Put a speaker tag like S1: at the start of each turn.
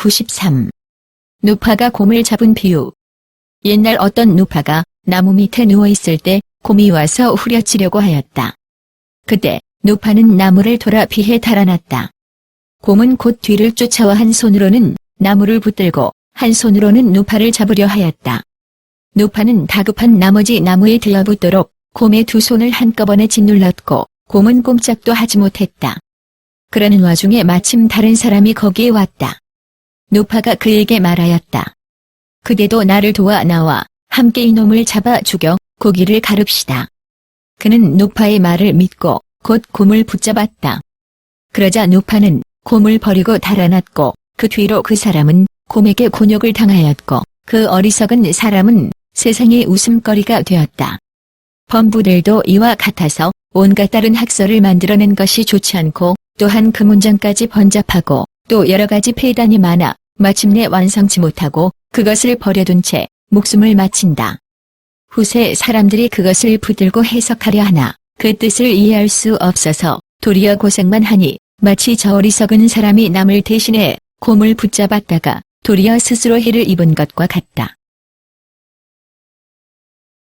S1: 93. 누파가 곰을 잡은 비유. 옛날 어떤 누파가 나무 밑에 누워있을 때 곰이 와서 후려치려고 하였다. 그때 누파는 나무를 돌아 피해 달아났다. 곰은 곧 뒤를 쫓아와 한 손으로는 나무를 붙들고 한 손으로는 누파를 잡으려 하였다. 누파는 다급한 나머지 나무에 들러붙도록 곰의 두 손을 한꺼번에 짓눌렀고 곰은 꼼짝도 하지 못했다. 그러는 와중에 마침 다른 사람이 거기에 왔다. 누파가 그에게 말하였다. 그대도 나를 도와 나와 함께 이놈을 잡아 죽여 고기를 가릅시다. 그는 누파의 말을 믿고 곧 곰을 붙잡았다. 그러자 누파는 곰을 버리고 달아났고 그 뒤로 그 사람은 곰에게 곤욕을 당하였고 그 어리석은 사람은 세상의 웃음거리가 되었다. 범부들도 이와 같아서 온갖 다른 학설을 만들어낸 것이 좋지 않고 또한 그 문장까지 번잡하고 또 여러 가지 폐단이 많아 마침내 완성치 못하고 그것을 버려둔 채 목숨을 마친다. 후세 사람들이 그것을 붙들고 해석하려 하나 그 뜻을 이해할 수 없어서 도리어 고생만 하니 마치 저 어리석은 사람이 남을 대신해 곰을 붙잡았다가 도리어 스스로 해를 입은 것과 같다.